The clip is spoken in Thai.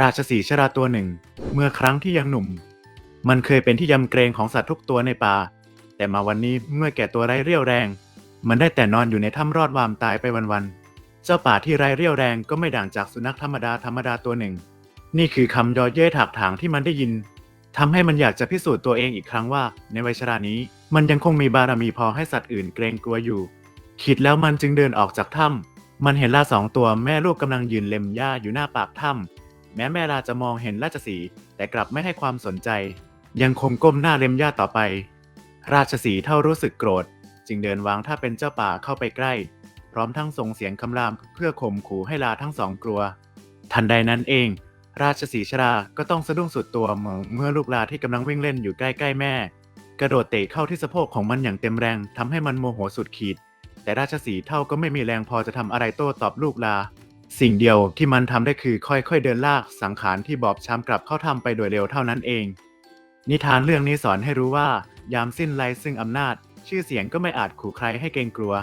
ราชสีชราตัวหนึ่ง เมื่อครั้งที่ยังหนุ่ม มันเคยเป็นที่ยำเกรงของสัตว์ทุกตัวในป่า แต่มาวันนี้เมื่อแก่ตัวไร้เรี่ยวแรง มันได้แต่นอนอยู่ในถ้ำรอดวามตายไปวันๆเจ้าป่าที่ไร้เรี่ยวแรงก็ไม่ด่างจากสุนัขธรรมดาธรรมดาตัวหนึ่ง นี่คือคำยอเย้ถากถางที่มันได้ยินทำให้มันอยากจะพิสูจน์ตัวเองอีกครั้งว่า ในวัยชรานี้ มันยังคงมีบารมีพอให้สัตว์อื่นเกรงกลัวอยู่ คิดแล้วมันจึงเดินออกจากถ้ำมันเห็นลาสองตัวแม่ลูกกำลังยืนเล็มหญ้าอยู่หน้าปากถ้ำ แม้แม่ลาจะมองเห็นราชสีแต่กลับไม่ให้ความสนใจ ยังคงก้มหน้าเล็มหญ้าต่อไป ราชสีเท่ารู้สึกโกรธ จึงเดินวางถ้าเป็นเจ้าป่าเข้าไปใกล้ พร้อมทั้งส่งเสียงคำรามเพื่อข่มขู่ให้ลาทั้งสองกลัว ทันใดนั้นเอง ราชสีชราก็ต้องสะดุ้งสุดตัวเมื่อลูกลาที่กำลังวิ่งเล่นอยู่ใกล้ๆแม่ กระโดดเตะเข้าที่สะโพกของมันอย่างเต็มแรงทำให้มันโมโหสุดขีด แต่ราชสีเท่าก็ไม่มีแรงพอจะทำอะไรโต้ตอบลูกลา สิ่งเดียวที่มันทำได้คือค่อยๆเดินลากสังขารที่บอบช้ำกลับเข้าทำไปโดยเร็วเท่านั้นเอง นิทานเรื่องนี้สอนให้รู้ว่า ยามสิ้นไรซึ่งอำนาจ ชื่อเสียงก็ไม่อาจขู่ใครให้เกรงกลัว